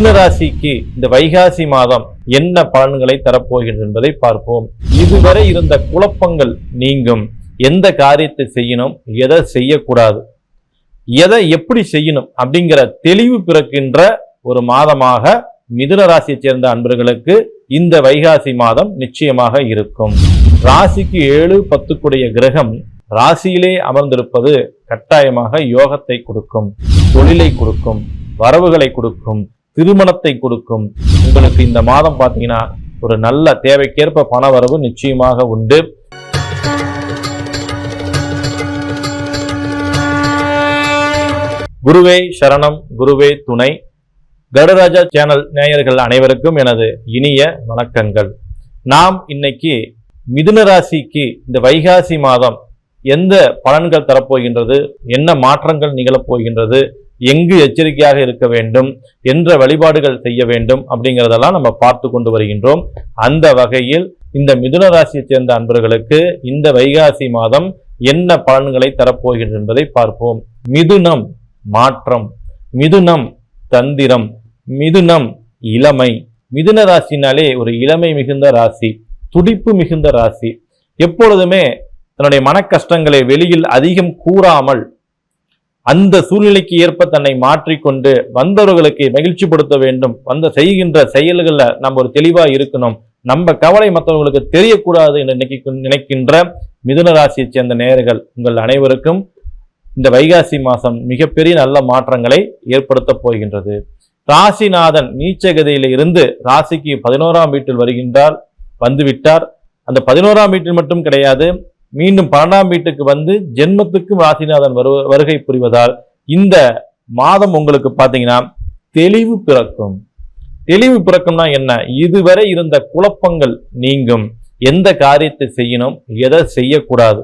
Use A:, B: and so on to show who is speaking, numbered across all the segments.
A: மிதுன ராசிக்கு இந்த வைகாசி மாதம் என்ன பலன்களை தரப்போகிறது என்பதை பார்ப்போம். இதுவரை இருந்த குழப்பங்கள் நீங்கும். எந்த காரியத்தை செய்யணும்? எதை செய்யக்கூடாது? எதை எப்படி செய்யணும்? அப்படிங்கிற தெளிவு பிறக்கின்ற ஒரு மாதமாக மிதுன ராசியைச் சேர்ந்த அன்பர்களுக்கு இந்த வைகாசி மாதம் நிச்சயமாக இருக்கும். ராசிக்கு ஏழு பத்துக்குடைய கிரகம் ராசியிலே அமர்ந்திருப்பது கட்டாயமாக யோகத்தை கொடுக்கும் தொழிலை கொடுக்கும் வரவுகளை கொடுக்கும் திருமணத்தை கொடுக்கும். உங்களுக்கு இந்த மாதம் பார்த்தீங்கன்னா ஒரு நல்ல தேவைக்கேற்ப பண வரவு நிச்சயமாக உண்டு. குருவே சரணம் குருவே துணை. கருடராஜா சேனல் நேயர்கள் அனைவருக்கும் எனது இனிய வணக்கங்கள். நாம் இன்னைக்கு மிதுன ராசிக்கு இந்த வைகாசி மாதம் எந்த பலன்கள் தரப்போகின்றது என்ன மாற்றங்கள் நிகழப் போகின்றது எங்கு எச்சரிக்கையாக இருக்க வேண்டும் என்ற வழிபாடுகள் செய்ய வேண்டும் அப்படிங்கிறதெல்லாம் நம்ம பார்த்து கொண்டு வருகின்றோம். அந்த வகையில் இந்த மிதுன ராசியைச் சேர்ந்த அன்பர்களுக்கு இந்த வைகாசி மாதம் என்ன பலன்களை தரப்போகின்றது என்பதை பார்ப்போம். மிதுனம் மாற்றம் மிதுனம் தந்திரம் மிதுனம் இளமை. மிதுன ராசினாலே ஒரு இளமை மிகுந்த ராசி துடிப்பு மிகுந்த ராசி. எப்பொழுதுமே தன்னுடைய மன கஷ்டங்களை வெளியில் அதிகம் கூறாமல் அந்த சூழ்நிலைக்கு ஏற்ப தன்னை மாற்றிக்கொண்டு வந்தவர்களுக்கு மகிழ்ச்சிப்படுத்த வேண்டும். வந்த செய்கின்ற செயல்களில் நம்ம ஒரு தெளிவா இருக்கணும். நம்ம கவலை மற்றவர்களுக்கு தெரியக்கூடாது என்று நினைக்க நினைக்கின்ற மிதுன ராசியைச் சேர்ந்த நேர்கள் உங்கள் அனைவருக்கும் இந்த வைகாசி மாதம் மிகப்பெரிய நல்ல மாற்றங்களை ஏற்படுத்த போகின்றது. ராசிநாதன் நீச்சகதியில இருந்து ராசிக்கு பதினோராம் வீட்டில் வருகின்றார் வந்துவிட்டார். அந்த பதினோராம் வீட்டில் மட்டும் கிடையாது மீண்டும் பன்னெண்டாம் வீட்டுக்கு வந்து ஜென்மத்துக்கும் ராசிநாதன் வரு வருகை புரிவதால் இந்த மாதம் உங்களுக்கு பார்த்தீங்கன்னா தெளிவு பிறக்கும். தெளிவு பிறக்கும்னா என்ன? இதுவரை இருந்த குழப்பங்கள் நீங்கும். எந்த காரியத்தை செய்யணும்? எதை செய்யக்கூடாது?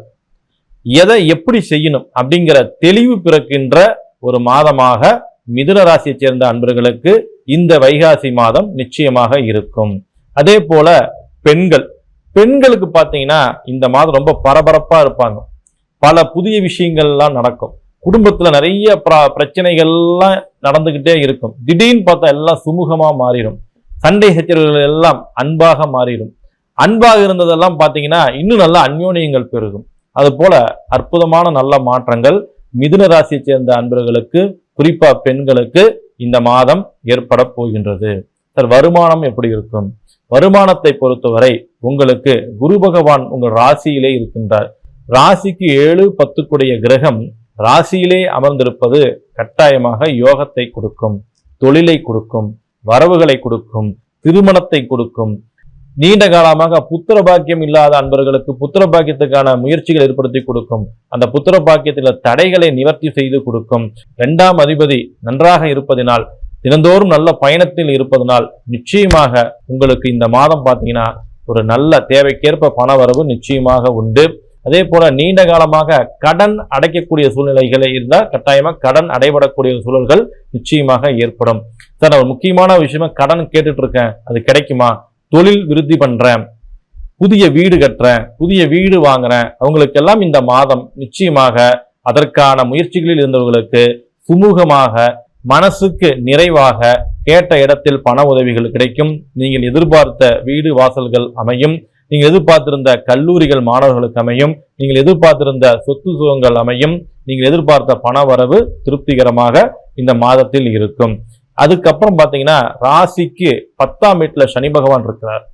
A: எதை எப்படி செய்யணும்? அப்படிங்கிற தெளிவு பிறக்கின்ற ஒரு மாதமாக மிதுன ராசியைச் சேர்ந்த அன்பர்களுக்கு இந்த வைகாசி மாதம் நிச்சயமாக இருக்கும். அதே போல பெண்கள் பெண்களுக்கு பார்த்தீங்கன்னா இந்த மாதம் ரொம்ப பரபரப்பாக இருப்பாங்க. பல புதிய விஷயங்கள்லாம் நடக்கும். குடும்பத்தில் நிறைய பிர- பிரச்சனைகள்லாம் நடந்துக்கிட்டே இருக்கும். திடீர்னு பார்த்தா எல்லாம் சுமூகமாக மாறிடும். சண்டை சச்சரவுகள் எல்லாம் அன்பாக மாறிடும். அன்பாக இருந்ததெல்லாம் பார்த்தீங்கன்னா இன்னும் நல்ல அந்யோன்யங்கள் பெருகும். அதுபோல் அற்புதமான நல்ல மாற்றங்கள் மிதுன ராசியை சேர்ந்த அன்பர்களுக்கு குறிப்பாக பெண்களுக்கு இந்த மாதம் ஏற்பட போகின்றது. சார் வருமானம் எப்படி இருக்கும்? வருமானத்தை பொறுத்தவரை உங்களுக்கு குரு பகவான் உங்கள் ராசியிலே இருக்கின்றார். ராசிக்கு ஏழு பத்துக்குடைய கிரகம் ராசியிலே அமர்ந்திருப்பது கட்டாயமாக யோகத்தை கொடுக்கும் தொழிலை கொடுக்கும் வரவுகளை கொடுக்கும் திருமணத்தை கொடுக்கும். நீண்ட காலமாக புத்திர பாக்கியம் இல்லாத அன்பர்களுக்கு புத்திர பாக்கியத்துக்கான முயற்சிகள் ஏற்படுத்தி கொடுக்கும். அந்த புத்திர பாக்கியத்தில் தடைகளை நிவர்த்தி செய்து கொடுக்கும். இரண்டாம் அதிபதி நன்றாக இருப்பதினால் தினந்தோறும் நல்ல பயணத்தில் இருப்பதனால் நிச்சயமாக உங்களுக்கு இந்த மாதம் பார்த்தீங்கன்னா ஒரு நல்ல தேவைக்கேற்ப பண வரவு நிச்சயமாக உண்டு. அதே போல நீண்ட காலமாக கடன் அடைக்கக்கூடிய சூழ்நிலைகளை இருந்தால் கட்டாயமாக கடன் அடைபடக்கூடிய சூழல்கள் நிச்சயமாக ஏற்படும். சார் நான் ஒரு முக்கியமான விஷயமா கடன் கேட்டுட்டு இருக்கேன் அது கிடைக்குமா? தொழில் விருத்தி பண்றேன். புதிய வீடு கட்டுறேன். புதிய வீடு வாங்குறேன். அவங்களுக்கெல்லாம் இந்த மாதம் நிச்சயமாக அதற்கான முயற்சிகளில் இருந்தவர்களுக்கு சுமூகமாக மனசுக்கு நிறைவாக கேட்ட இடத்தில் பண உதவிகள் கிடைக்கும். நீங்கள் எதிர்பார்த்த வீடு வாசல்கள் அமையும். நீங்கள் எதிர்பார்த்திருந்த கல்லூரிகள் மாணவர்களுக்கு அமையும். நீங்கள் எதிர்பார்த்திருந்த சொத்து சுகங்கள் அமையும். நீங்கள் எதிர்பார்த்த பண வரவு திருப்திகரமாக இந்த மாதத்தில் இருக்கும். அதுக்கப்புறம் பார்த்தீங்கன்னா ராசிக்கு பத்தாம் வீட்டில் சனி பகவான் இருக்கிறார்.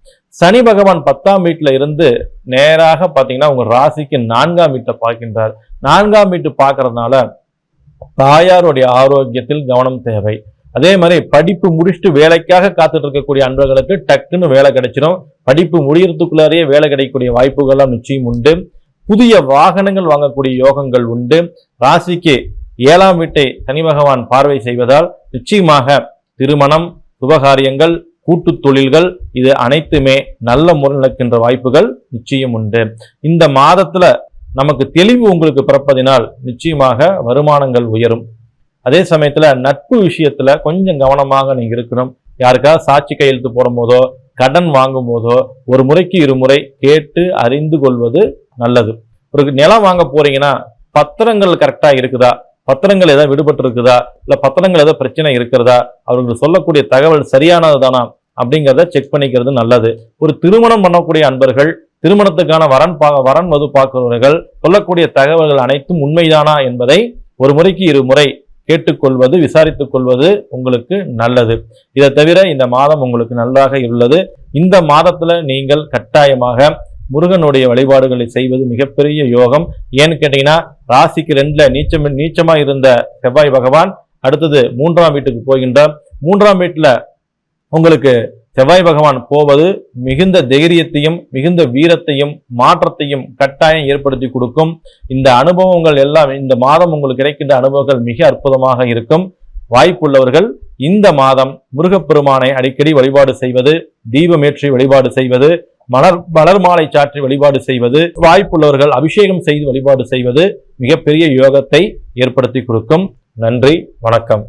A: சனி பகவான் பத்தாம் வீட்டில் இருந்து நேராக பார்த்தீங்கன்னா உங்கள் ராசிக்கு நான்காம் வீட்டை பார்க்கின்றார். நான்காம் வீட்டு பார்க்கறதுனால தாயாருடைய ஆரோக்கியத்தில் கவனம் தேவை. அதே மாதிரி படிப்பு முடிச்சுட்டு வேலைக்காக காத்துட்டு இருக்கக்கூடிய அன்பர்களுக்கு டக்குன்னு வேலை கிடைச்சிடும் படிப்பு முடியறதுக்குள்ளாரையே வேலை கிடைக்கக்கூடிய வாய்ப்புகள்லாம் நிச்சயம் உண்டு. புதிய வாகனங்கள் வாங்கக்கூடிய யோகங்கள் உண்டு. ராசிக்கு ஏழாம் வீட்டை சனி பகவான் பார்வை செய்வதால் நிச்சயமாக திருமணம் சுபகாரியங்கள் கூட்டுத் தொழில்கள் இது அனைத்துமே நல்ல முறை நடக்கின்ற வாய்ப்புகள் நிச்சயம் உண்டு. இந்த மாதத்துல நமக்கு தெளிவு உங்களுக்கு பிறப்பதினால் நிச்சயமாக வருமானங்கள் உயரும். அதே சமயத்தில் நட்பு விஷயத்தில் கொஞ்சம் கவனமாக நீங்கள் இருக்கணும். யாருக்காவது சாட்சி கையெழுத்து போடும் போதோ கடன் வாங்கும் போதோ ஒரு முறைக்கு இருமுறை கேட்டு அறிந்து கொள்வது நல்லது. ஒரு நிலம் வாங்க போறீங்கன்னா பத்திரங்கள் கரெக்டாக இருக்குதா? பத்திரங்கள் ஏதாவது விடுபட்டு இருக்குதா இல்லை பத்திரங்கள் ஏதாவது பிரச்சனை இருக்கிறதா? அவர்கள் சொல்லக்கூடிய தகவல் சரியானது தானா அப்படிங்கிறத செக் பண்ணிக்கிறது நல்லது. ஒரு திருமணம் பண்ணக்கூடிய அன்பர்கள் திருமணத்துக்கான வரன் பா வரன் மது பார்க்கிறவர்கள் சொல்லக்கூடிய தகவல்கள் அனைத்தும் உண்மைதானா என்பதை ஒரு முறைக்கு இரு முறை கேட்டுக்கொள்வது விசாரித்துக் கொள்வது உங்களுக்கு நல்லது. இதை தவிர இந்த மாதம் உங்களுக்கு நன்றாக உள்ளது. இந்த மாதத்துல நீங்கள் கட்டாயமாக முருகனுடைய வழிபாடுகளை செய்வது மிகப்பெரிய யோகம். ஏன்னு கேட்டீங்கன்னா ராசிக்கு ரெண்டுல நீச்சம் நீச்சமா இருந்த செவ்வாய் பகவான் அடுத்தது மூன்றாம் வீட்டுக்கு போகின்ற மூன்றாம் வீட்டுல உங்களுக்கு செவ்வாய் பகவான் போவது மிகுந்த தைரியத்தையும் மிகுந்த வீரத்தையும் மாற்றத்தையும் கட்டாயம் ஏற்படுத்தி கொடுக்கும். இந்த அனுபவங்கள் எல்லாம் இந்த மாதம் உங்களுக்கு கிடைக்கின்ற அனுபவங்கள் மிக அற்புதமாக இருக்கும். வாய்ப்புள்ளவர்கள் இந்த மாதம் முருகப்பெருமானை அடிக்கடி வழிபாடு செய்வது தீபமேற்றி வழிபாடு செய்வது மலர் மலர் மாலை சாற்றி வழிபாடு செய்வது வாய்ப்புள்ளவர்கள் அபிஷேகம் செய்து வழிபாடு செய்வது மிகப்பெரிய யோகத்தை ஏற்படுத்தி கொடுக்கும். நன்றி வணக்கம்.